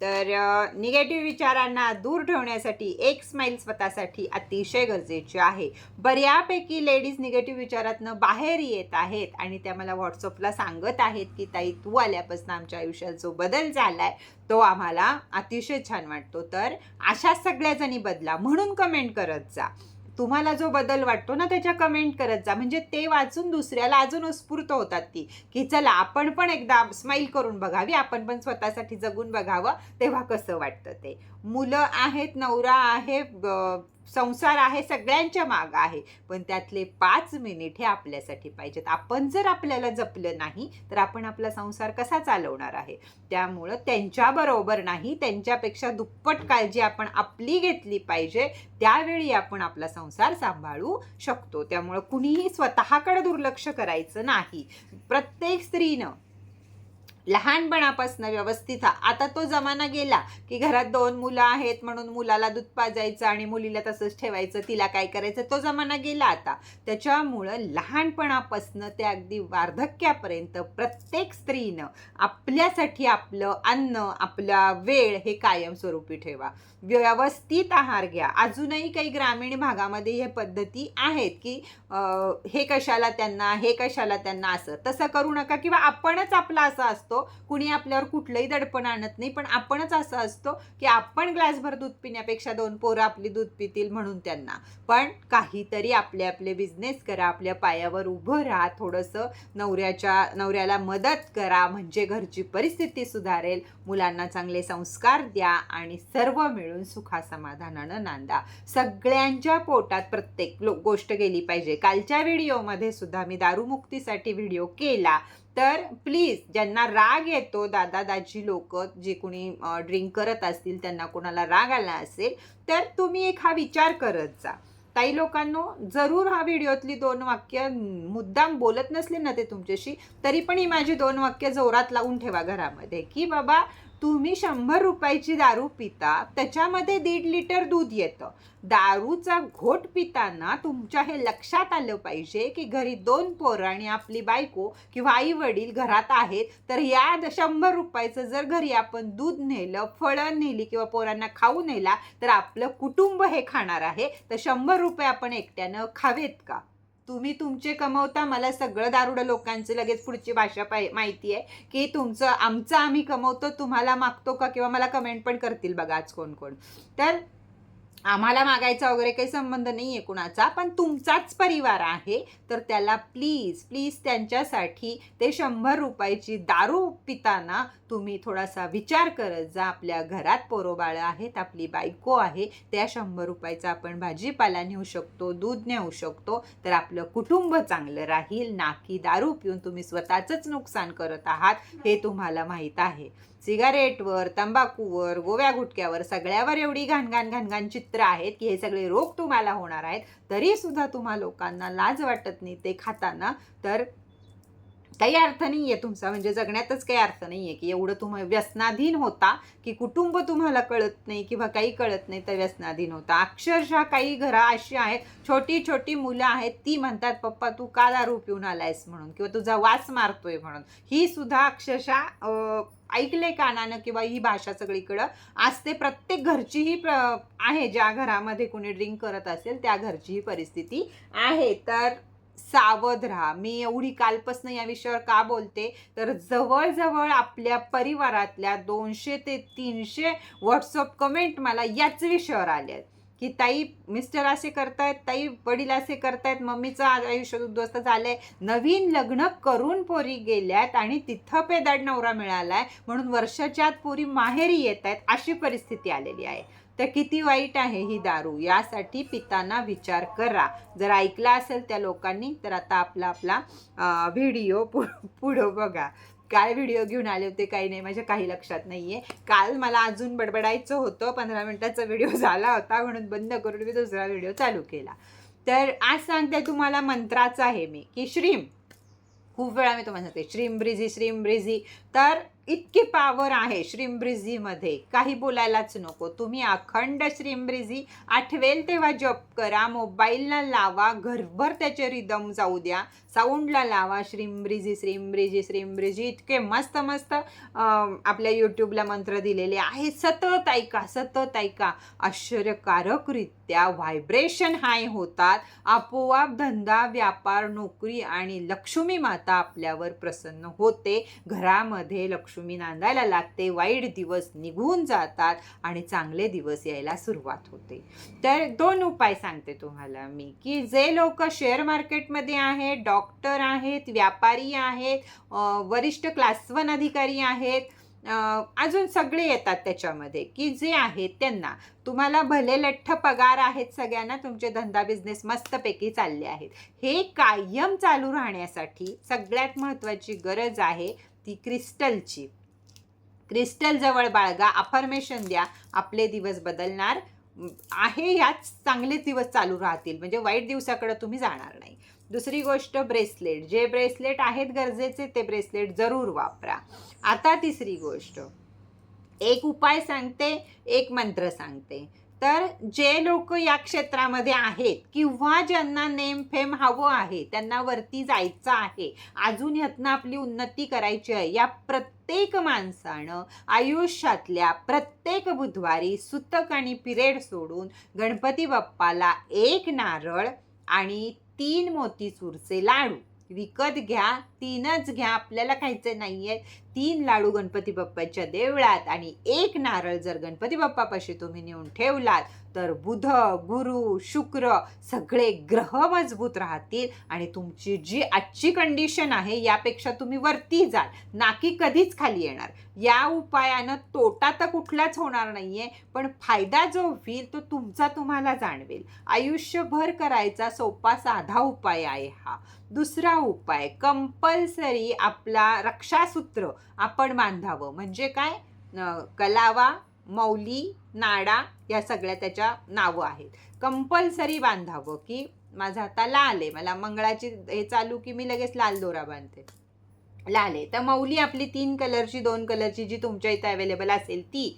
तर निगेटिव्ह विचारांना दूर ठेवण्यासाठी एक स्माईल स्वतःसाठी अतिशय गरजेची आहे. बऱ्यापैकी लेडीज निगेटिव्ह विचारातनं बाहेर येत आहेत आणि त्या मला व्हॉट्सअपला सांगत आहेत की ताई तू आल्यापासून आमच्या आयुष्यात जो बदल झाला आहे तो आम्हाला अतिशय छान वाटतो. तर अशा सगळ्या जणी बदला. म्हणून कमेंट करत जा. तुम्हाला जो बदल वाटतो ना त्याच्या कमेंट करत जा. म्हणजे ते वाचून दुसऱ्याला अजून उत्स्फूर्त होतात ती. की चला आपण पण एकदा स्माईल करून बघावी आपण पण स्वतःसाठी जगून बघावं तेव्हा कसं वाटतं ते. मुलं आहेत नवरा आहे संसार आहे सगळ्यांच्या माग आहे. पण त्यातले पाच मिनिट हे आपल्यासाठी पाहिजेत. आपण जर आपल्याला जपलं नाही तर आपण आपला संसार कसा चालवणार आहे? त्यामुळं त्यांच्याबरोबर नाही त्यांच्यापेक्षा दुप्पट काळजी आपण आपली घेतली पाहिजे त्यावेळी आपण आपला संसार सांभाळू शकतो. त्यामुळं कुणीही स्वतःकडे दुर्लक्ष करायचं नाही. प्रत्येक स्त्रीनं लहानपणापासून व्यवस्थित हा- आता तो जमाना गेला की घरात दोन मुलं आहेत म्हणून मुलाला दूध पाजायचं आणि मुलीला तसंच ठेवायचं तिला काय करायचं तो जमाना गेला आता. त्याच्यामुळं लहानपणापासून ते अगदी वार्धक्यापर्यंत प्रत्येक स्त्रीनं आपल्यासाठी आपलं अन्न आपला वेळ हे कायमस्वरूपी ठेवा. व्यवस्थित आहार घ्या. अजूनही काही ग्रामीण भागामध्ये हे पद्धती आहेत की हे कशाला त्यांना हे कशाला त्यांना असं. तसं करू नका किंवा आपणच आपला असं असतो कुणी आपल्यावर कुठलंही दडपण आणत नाही. पण आपणच असं असतो की आपण ग्लासभर दूध पिण्यापेक्षा दोन पोरं आपली दूध पितील म्हणून त्यांना. पण काहीतरी आपले आपले बिझनेस करा. आपल्या पायावर उभं राहा. थोडंसं नवऱ्याच्या नवऱ्याला मदत करा. म्हणजे घरची परिस्थिती सुधारेल. मुलांना चांगले संस्कार द्या आणि सर्व मिळून सुखासमाधानानं नांदा. सगळ्यांच्या पोटात प्रत्येक लो गोष्ट गेली पाहिजे. कालच्या व्हिडिओमध्ये सुद्धा मी दारूमुक्तीसाठी व्हिडिओ केला. तर प्लीज ज्यांना राग येतो दादा दाजी लोक जे कोणी ड्रिंक करत असतील त्यांना कोणाला राग आला असेल तर तुम्ही एक हा विचार करत जा. काही लोकांनो जरूर हा व्हिडिओतली दोन वाक्य मुद्दाम बोलत नसले ना ते तुमच्याशी तरी पण ही माझी दोन वाक्य जोरात लावून ठेवा घरामध्ये की बाबा तुम्ही शंभर रुपयाची दारू पिता त्याच्यामध्ये दीड लिटर दूध येतं. दारूचा घोट पिताना तुमच्या हे लक्षात आलं पाहिजे की घरी दोन पोरं आणि आपली बायको किंवा आई वडील घरात आहेत तर या शंभर रुपयाचं जर घरी आपण दूध नेलं फळं नेली किंवा पोरांना खाऊ नेला तर आपलं कुटुंब हे खाणार आहे. तर शंभर रुपये आपण एकट्यानं खावेत का? तुम्ही तुमचे कमवता मला सगळं दारुडं लोकांचं लगेच पुढची भाषा पाय माहिती आहे की तुमचं आमचं आम्ही कमवतो तुम्हाला मागतो का किंवा मला कमेंट पण करतील बघा आज कोण कोण. तर आम्हाला मागायचा वगैरे काही संबंध नाही आहे कुणाचा पण तुमचाच परिवार आहे तर त्याला प्लीज प्लीज त्यांच्यासाठी ते शंभर रुपयाची दारू पिताना तुम्ही थोडासा विचार करत जा. आपल्या घरात पोरोबाळं आहेत आपली बायको आहे त्या शंभर रुपयाचा आपण भाजीपाला नेऊ शकतो दूध नेऊ शकतो तर आपलं कुटुंब चांगलं राहील. नाकी दारू पिऊन तुम्ही स्वतःचंच नुकसान करत आहात हे तुम्हाला माहीत आहे. सिगारेटवर तंबाखूवर गोव्या गुटक्यावर सगळ्यावर एवढी घाणघाण घाणघाण चित्र आहेत की हे सगळे रोग तुम्हाला होणार आहेत. तरी सुद्धा तुम्हा लोकांना लाज वाटत नाही ते खाताना. तर काही अर्थ नाही आहे तुमचा म्हणजे जगण्यातच काही अर्थ नाही आहे की एवढं तुम्ही व्यसनाधीन होता की कुटुंब तुम्हाला कळत नाही किंवा काही कळत नाही तर व्यसनाधीन होता. अक्षरशः काही घरं अशी आहेत छोटी छोटी मुलं आहेत ती म्हणतात पप्पा तू का दारू पिऊन आलायस म्हणून किंवा तुझा वास मारतोय म्हणून. ही सुद्धा अक्षरशः ऐकले कानानं किंवा ही भाषा सगळीकडं. असते प्रत्येक घरची ही प्र आहे ज्या घरामध्ये कोणी ड्रिंक करत असेल त्या घरची ही परिस्थिती आहे. तर सावध राहा. मी एवढी कालपासनं या विषयावर का बोलते? तर जवळजवळ आपल्या परिवारातल्या दोनशे ते तीनशे व्हॉट्सअप कमेंट मला याच विषयावर आल्या आहेत. की ताई मिस्टर असे करतायत ताई वडील असे करतायत मम्मीचं आयुष्य उद्ध्वस्त झालंय. नवीन लग्न करून पोरी गेल्यात आणि तिथं पेदाड नवरा मिळालाय. म्हणून वर्षाच्या आत पोरी माहेरी येत आहेत अशी परिस्थिती आलेली आहे. तर किती वाईट आहे ही दारू? यासाठी पितांना विचार करा. जर ऐकला असेल त्या लोकांनी तर आता आपला आपला व्हिडिओ पु पुढं बघा. काय व्हिडिओ घेऊन आले होते काही नाही माझ्या काही लक्षात नाही आहे काल मला अजून बडबडायचं होतं पंधरा मिनटाचा व्हिडिओ झाला होता म्हणून बंद करून मी दुसरा व्हिडिओ चालू केला. तर आज सांगते तुम्हाला मंत्राचं आहे मी की श्रीम. खूप वेळा मी तुम्हाला सांगते श्रीम ब्रिझी श्रीम ब्रिझी. तर इतकी पावर आहे श्रीमब्रिझीमध्ये. काही बोलायलाच नको. तुम्ही अखंड श्रीमब्रिझी. आठवेल तेव्हा जप करा. मोबाईलला लावा. घरभर त्याचे रिदम जाऊ द्या. साऊंडला लावा. श्रीमब्रिझी श्रीमब्रिझी श्रीमब्रिझी. इतके मस्त मस्त आपल्या यूट्यूबला मंत्र दिलेले आहे. सतत ऐका सतत ऐका. आश्चर्यकारकरित्या व्हायब्रेशन हाय होतात. आपोआप धंदा व्यापार नोकरी आणि लक्ष्मी माता आपल्यावर प्रसन्न होते. घरामध्ये लक्ष्मी नांदायला लागते. वाईट दिवस निघून जातात आणि चांगले दिवस यायला सुरुवात होते. तर दोन उपाय सांगते तुम्हाला मी की जे लोक शेअर मार्केटमध्ये आहेत डॉक्टर आहेत व्यापारी आहेत वरिष्ठ क्लास वन अधिकारी आहेत अजून सगळे येतात त्याच्यामध्ये की जे आहेत त्यांना. तुम्हाला भले लठ्ठ पगार आहेत सगळ्यांना तुमचे धंदा बिझनेस मस्तपैकी चालले आहेत. हे कायम चालू राहण्यासाठी सगळ्यात महत्त्वाची गरज आहे ती क्रिस्टलची. क्रिस्टल जवळ बाळगा अफर्मेशन द्या आपले दिवस बदलणार आहे याच चांगले दिवस चालू राहतील. म्हणजे वाईट दिवसाकडे तुम्ही जाणार नाही. दुसरी गोष्ट ब्रेसलेट. जे ब्रेसलेट आहेत गरजेचे ते ब्रेसलेट जरूर वापरा. आता तिसरी गोष्ट. एक उपाय सांगते एक मंत्र सांगते. तर जे लोक या क्षेत्रामध्ये आहेत किंवा ज्यांना नेम फेम हवं आहे त्यांना वरती जायचं आहे अजून ह्यातनं आपली उन्नती करायची आहे या प्रत्येक माणसानं आयुष्यातल्या प्रत्येक बुधवारी सुतक आणि पिरेड सोडून गणपती बाप्पाला एक नारळ आणि तीन मोतीचूरचे लाडू. विकत घ्या तीनच घ्या आपल्याला खायचे नाहीये. तीन लाडू गणपती बाप्पाच्या देवळात आणि एक नारळ जर गणपती बाप्पापाशी तुम्ही नेऊन ठेवलात तर बुध गुरु शुक्र सगळे ग्रह मजबूत राहतील आणि तुमची जी आजची कंडिशन आहे यापेक्षा तुम्ही वरती जाल. ना की कधीच खाली येणार. या उपायानं तोटा तर कुठलाच होणार नाहीये पण फायदा जो होईल तो तुमचा तुम्हाला जाणवेल. आयुष्यभर करायचा सोपा साधा उपाय आहे हा. दुसरा उपाय कंपल्सरी आपला रक्षासूत्र आपण बांधावं. म्हणजे काय? कलावा मौली नाडा या सगळ्या त्याच्या नावं आहेत. कंपल्सरी बांधावं की माझा आता लाल आहे. मला मंगळाची हे चालू की मी लगेच लाल दोरा बांधते. लाल आहे. तर मौली आपली तीन कलरची दोन कलरची जी तुमच्या इथं अवेलेबल असेल ती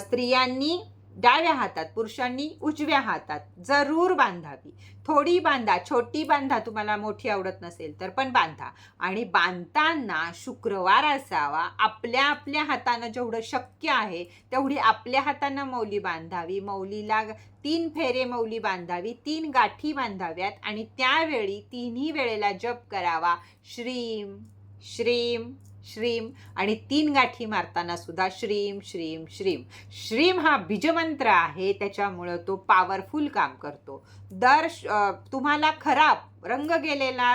स्त्रियांनी डाव्या हातात पुरुषांनी उजव्या हातात. जरूर बांधावी. थोडी बांधा छोटी बांधा तुम्हाला मोठी आवडत नसेल तर पण बांधा. आणि बांधताना शुक्रवार असावा. आपल्या आपल्या हातानं जेवढं शक्य आहे तेवढी आपल्या हातानं मौली बांधावी. मौलीला तीन फेरे मौली बांधावी तीन गाठी बांधाव्यात आणि त्यावेळी तिन्ही वेळेला जप करावा. श्रीम श्रीम श्रीम आणि तीन गाठी मारताना सुद्धा श्रीम श्रीम श्रीम. श्रीम हा बीजमंत्र आहे त्याच्यामुळं तो पॉवरफुल काम करतो. दर श- तुम्हाला खराब रंग गेलेला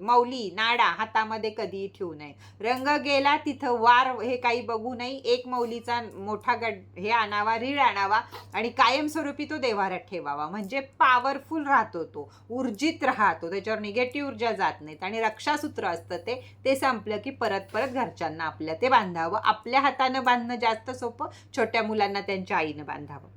मौली नाडा हातामध्ये कधीही ठेवू नये. रंग गेला तिथं वार हे काही बघू नये. एक मौलीचा मोठा गड हे आणावा रीळ आणावा आणि कायमस्वरूपी तो देवारात ठेवावा. म्हणजे पॉवरफुल राहतो तो ऊर्जित राहतो. त्याच्यावर निगेटिव्ह ऊर्जा जात नाहीत. आणि रक्षासूत्र असतं ते ते संपलं की परत परत घरच्यांना आपल्या ते बांधावं. आपल्या हातानं बांधणं जास्त सोपं छोट्या मुलांना त्यांच्या आईनं बांधावं.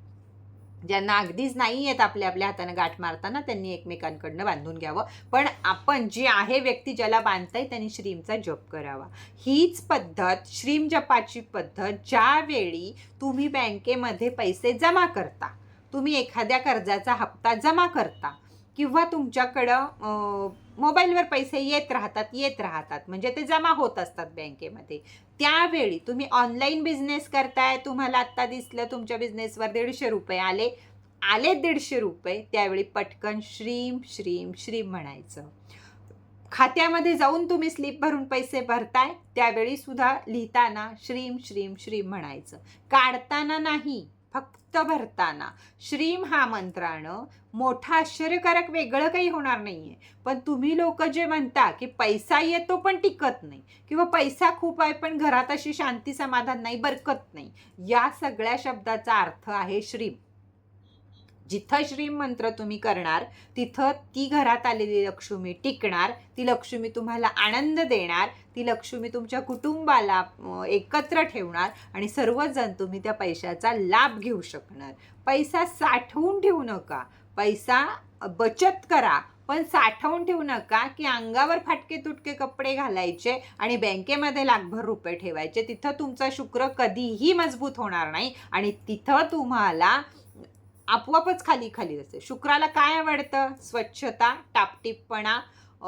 ज्यांना अगदीच नाही येत आपल्या आपल्या हातानं गाठ मारताना त्यांनी एकमेकांकडनं बांधून घ्यावं. पण आपण जी आहे व्यक्ती ज्याला बांधताय त्यांनी श्रीमचा जप करावा. हीच पद्धत श्रीम जपाची पद्धत ज्यावेळी तुम्ही बँकेमध्ये पैसे जमा करता तुम्ही एखाद्या कर्जाचा हप्ता जमा करता किंवा तुमच्याकडं मोबाईलवर पैसे येत राहतात येत राहतात. म्हणजे ते जमा होत असतात बँकेमध्ये. त्यावेळी तुम्ही ऑनलाईन बिझनेस करताय तुम्हाला आत्ता दिसलं तुमच्या बिझनेसवर दीडशे रुपये आले. आले दीडशे रुपये त्यावेळी पटकन श्रीम श्रीम श्रीम म्हणायचं. खात्यामध्ये जाऊन तुम्ही स्लिप भरून पैसे भरताय त्यावेळी सुद्धा लिहिताना श्रीम श्रीम श्रीम म्हणायचं. काढताना नाही फक्त भरताना. श्रीम हा मंत्रानं मोठा आश्चर्यकारक वेगळं काही होणार नाहीये. पण तुम्ही लोक जे म्हणता की पैसा येतो पण टिकत नाही किंवा पैसा खूप आहे पण घरात अशी शांती समाधान नाही बरकत नाही या सगळ्या शब्दाचा अर्थ आहे श्रीम. जिथं श्रीमंत्र तुम्ही करणार तिथं ती घरात आलेली लक्ष्मी टिकणार ती लक्ष्मी तुम्हाला आनंद देणार ती लक्ष्मी तुमच्या कुटुंबाला एकत्र ठेवणार आणि सर्वजण तुम्ही त्या पैशाचा लाभ घेऊ शकणार. पैसा साठवून ठेवू नका. पैसा बचत करा. पण साठवून ठेवू नका की अंगावर फाटके तुटके कपडे घालायचे आणि बँकेमध्ये लाखभर रुपये ठेवायचे. तिथं तुमचा शुक्र कधीही मजबूत होणार नाही आणि तिथं तुम्हाला आपोआपच खाली खाली असते शुक्राला काय आवडतं? स्वच्छता टापटीपणा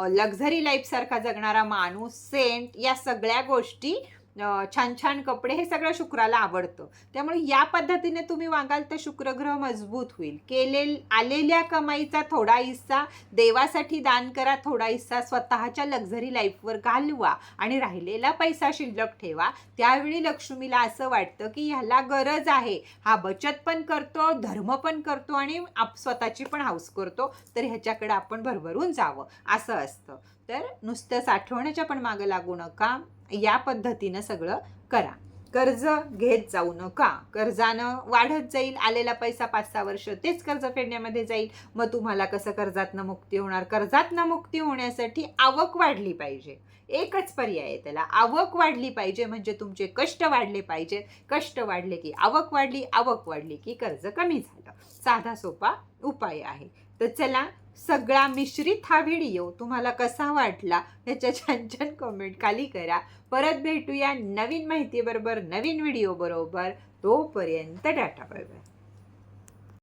लक्झरी लाईफसारखा जगणारा माणूस सेंट या सगळ्या गोष्टी छान छान कपडे हे सगळं शुक्राला आवडतं. त्यामुळे या पद्धतीने तुम्ही वागाल तर शुक्रग्रह मजबूत होईल. केले आलेल्या कमाईचा थोडा हिस्सा देवासाठी दान करा थोडा हिस्सा स्वतःच्या लक्झरी लाईफवर घालवा आणि राहिलेला पैसा शिल्लक ठेवा. त्यावेळी लक्ष्मीला असं वाटतं की ह्याला गरज आहे. हा बचत पण करतो धर्म पण करतो आणि आप स्वतःची पण हाऊस करतो. तर ह्याच्याकडे आपण भरभरून जावं. असं असतं. तर नुसतं साठवण्याच्या पण मागं लागू नका. या पद्धतीनं सगळं करा. कर्ज घेत जाऊ नका. कर्जानं वाढत जाईल आलेला पैसा पाच सहा वर्ष तेच कर्ज फेडण्यामध्ये जाईल. मग तुम्हाला कसं कर्जातनं मुक्ती होणार? कर्जातनं मुक्ती होण्यासाठी आवक वाढली पाहिजे. एकच पर्याय आहे त्याला. आवक वाढली पाहिजे म्हणजे तुमचे कष्ट वाढले पाहिजे. कष्ट वाढले की आवक वाढली आवक वाढली की कर्ज कमी झालं. साधा सोपा उपाय आहे. तर चला सगळा मिश्रित हा व्हिडिओ तुम्हाला कसा वाटला याच्या छान छान कमेंट खाली करा. परत भेटूया नवीन माहितीबरोबर नवीन व्हिडिओ बरोबर. तोपर्यंत डाटा बरोबर